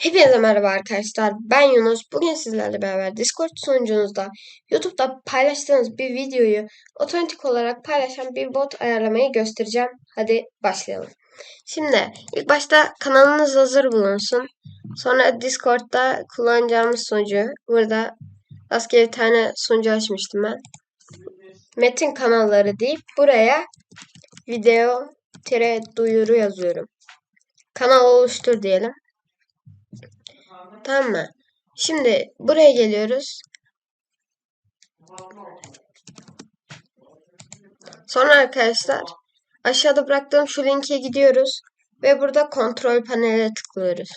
Hepinize merhaba arkadaşlar. Ben Yunus. Bugün sizlerle beraber Discord sunucunuzda YouTube'da paylaştığınız bir videoyu otomatik olarak paylaşan bir bot ayarlamayı göstereceğim. Hadi başlayalım. Şimdi ilk başta kanalınız hazır bulunsun. Sonra Discord'da kullanacağımız sunucu. Burada rastgele bir tane sunucu açmıştım ben. Metin kanalları deyip buraya video tire duyuru yazıyorum. Kanal oluştur diyelim. Tamam mı? Şimdi buraya geliyoruz. Sonra arkadaşlar aşağıda bıraktığım şu linke gidiyoruz ve burada kontrol paneline tıklıyoruz.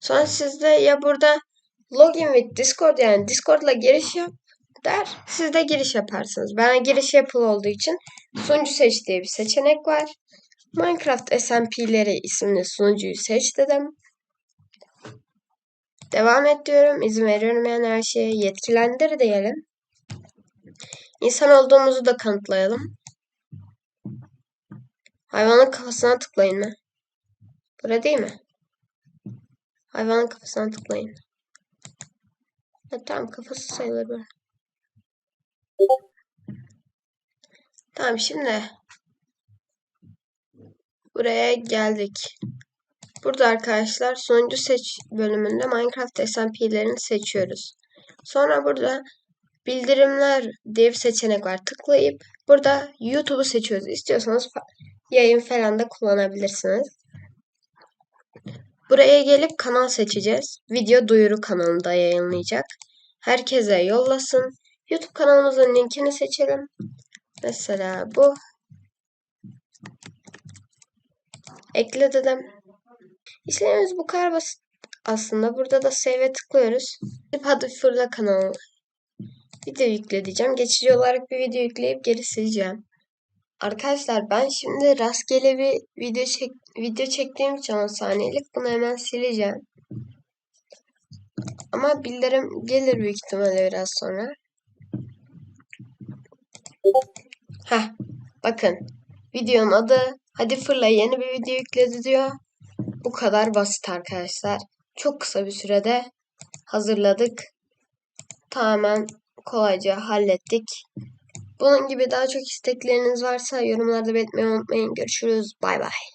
Sonra sizde ya burada login with Discord yani Discord'la giriş yap der. Siz de giriş yaparsınız. Ben giriş yapılı olduğu için sunucu seç diye bir seçenek var. Minecraft SMP'leri isimli sunucuyu seç dedim. Devam et diyorum. İzin veriyorum yani her şeye. Yetkilendir diyelim. İnsan olduğumuzu da kanıtlayalım. Hayvanın kafasına tıklayın mı? Burada değil mi? Hayvanın kafasına tıklayın. Evet, tamam kafası sayılır bu. Tamam şimdi buraya geldik. Burada arkadaşlar sonucu seç bölümünde Minecraft SMP'lerini seçiyoruz. Sonra burada bildirimler diye bir seçenek var. Tıklayıp burada YouTube'u seçiyoruz. İstiyorsanız yayın falan da kullanabilirsiniz. Buraya gelip kanal seçeceğiz. Video duyuru kanalında yayınlayacak. Herkese yollasın. YouTube kanalımızın linkini seçelim. Mesela bu. Ekle dedim. İşlemimiz bu kadar basit aslında. Burada da save'e tıklıyoruz. Hadi fırla kanalı. Video yükle diyeceğim. Geçici olarak bir video yükleyip geri sileceğim. Arkadaşlar ben şimdi rastgele bir video çek video çektiğim için 10 saniyelik bunu hemen sileceğim. Ama bildirim gelir büyük ihtimalle biraz sonra. Heh, bakın videonun adı hadi fırla yeni bir video yükledi diyor. Bu kadar basit arkadaşlar. Çok kısa bir sürede hazırladık. Tamamen kolayca hallettik. Bunun gibi daha çok istekleriniz varsa yorumlarda belirtmeyi unutmayın. Görüşürüz. Bay bay.